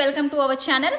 Welcome to our channel.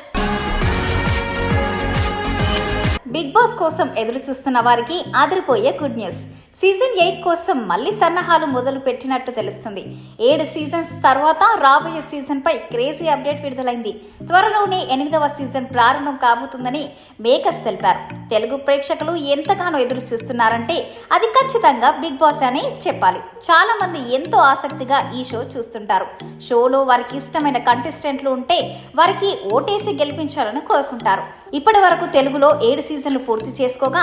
Bigg Boss కోసం ఎదురు చూస్తున్న వారికి ఆదిరిపోయే గుడ్ న్యూస్. సీజన్ ఎయిట్ కోసం మళ్ళీ సన్నాహాలు మొదలు పెట్టినట్టు తెలుస్తుంది. ఏడు సీజన్స్ తర్వాత రాబోయే సీజన్ పై క్రేజీ అప్డేట్ విడుదలైంది. త్వరలోనే ఎనిమిదవ సీజన్ ప్రారంభం కాబోతుందని మేకర్స్ తెలిపారు. తెలుగు ప్రేక్షకులు ఎంతగానో ఎదురు చూస్తున్నారంటే అది ఖచ్చితంగా బిగ్ బాస్ అని చెప్పాలి. చాలా మంది ఎంతో ఆసక్తిగా ఈ షో చూస్తుంటారు. షోలో వారికి ఇష్టమైన కంటెస్టెంట్లు ఉంటే వారికి ఓటేసి గెలిపించాలని కోరుకుంటారు. ఇప్పటి వరకు తెలుగులో ఏడు సీజన్లు పూర్తి చేసుకోగా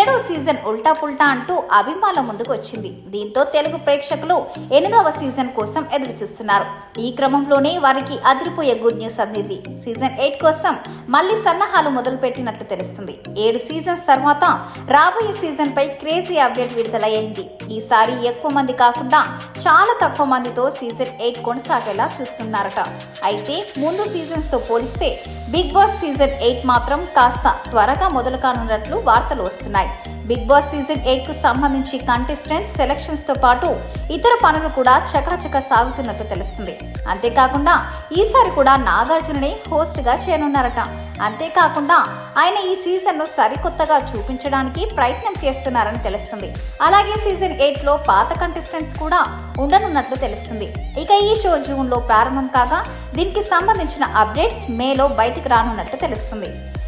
ఏడో సీజన్ ఉల్టా పుల్టా అంటూ అభిమానుల ముందుకు వచ్చింది దీంతో తెలుగు ప్రేక్షకులు ఎనిమిదవ సీజన్ కోసం ఎదురు చూస్తున్నారు ఈ క్రమంలోనే వారికి అదిరిపోయే గుడ్ న్యూస్ అందింది. సీజన్ ఎయిట్ కోసం మళ్ళీ సన్నాహాలు మొదలు పెట్టినట్లు తెలుస్తుంది. ఏడు సీజన్స్ తర్వాత రాబోయే సీజన్ పై క్రేజీ అప్డేట్ విడుదలయ్యింది. ఈసారి ఎక్కువ మంది కాకుండా చాలా తక్కువ మందితో సీజన్ ఎయిట్ కొనసాగేలా చూస్తున్నారట. అయితే ముందు సీజన్స్తో పోలిస్తే బిగ్ బాస్ సీజన్ ఎయిట్ మాత్రం కాస్త త్వరగా మొదలు కానున్నట్లు వార్తలు వస్తున్నాయి. బిగ్ బాస్ సీజన్ ఎయిట్కు సంబంధించి కంటెస్టెంట్స్ సెలక్షన్స్తో పాటు ఇతర పనులు కూడా చకాచక సాగుతున్నట్టు తెలుస్తుంది. అంతేకాకుండా ఈసారి కూడా నాగార్జునని హోస్ట్గా చేయనున్నారట. అంతేకాకుండా ఆయన ఈ సీజన్ను సరికొత్తగా చూపించడానికి ప్రయత్నం చేస్తున్నారని తెలుస్తుంది. అలాగే సీజన్ ఎయిట్లో పాత కంటెస్టెంట్స్ కూడా ఉండనున్నట్లు తెలుస్తుంది. ఇక ఈ షో జూన్లో ప్రారంభం కాగా దీనికి సంబంధించిన అప్డేట్స్ మేలో బయటికి రానున్నట్లు తెలుస్తుంది.